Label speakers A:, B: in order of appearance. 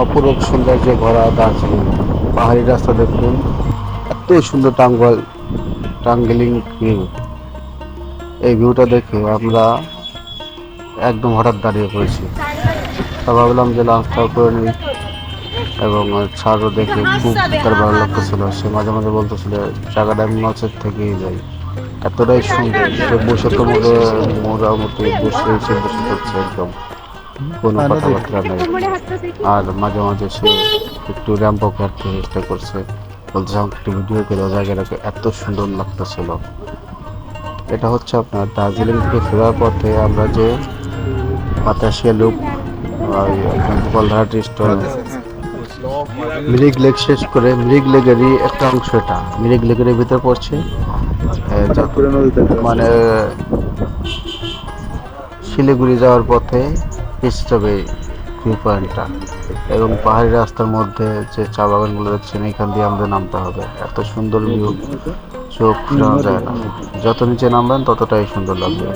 A: অপরূপ সৌন্দর্যে ভরা দার্জিলিং। পাহাড়ি রাস্তা দেখুন। এত সুন্দর টাঙ্গল টাঙ্গলিং ভিউ এই ভিউটা দেখে আমরা একদম হঠাৎ দাঁড়িয়ে পড়েছি। তা ভাবলাম যে লাঞ্চটাও করে নিই এবং ছাড়ও দেখে খুব তার ভালো লাগতেছিল। সে মাঝে মাঝে বলতেছিল, জায়গাটা আমি নচের থেকেই যাই এতটাই সুন্দর সে বসে তোমাকে মোটামুটি বসে বসে করছে একদম। কোনো কথাবার্তা নেই। আর মাঝে মাঝে সে একটু র্যাম্পো চেষ্টা করছে। বলছে আমাকে একটু ভিডিও করে জায়গাটাকে এত সুন্দর লাগতেছিল। এটা হচ্ছে আপনার দার্জিলিং থেকে ফেরার পথে আমরা যে Batasia loop Gopaldhara stall Mirik lake শেষ করে মিরিক লেকেরই একটা অংশ এটা। মিরিক লেকের ভিতরে পড়ছে। মানে শিলিগুড়ি যাওয়ার পথে হিসেবে ভিউ পয়েন্টটা। এবং পাহাড়ি রাস্তার মধ্যে যে চা বাগানগুলো দেখছেন এখান দিয়ে আমাদের নামতে হবে। এত সুন্দর ভিউ চোখ ফেরানো যায় না। যত নিচে নামবেন, ততটাই সুন্দর লাগবে।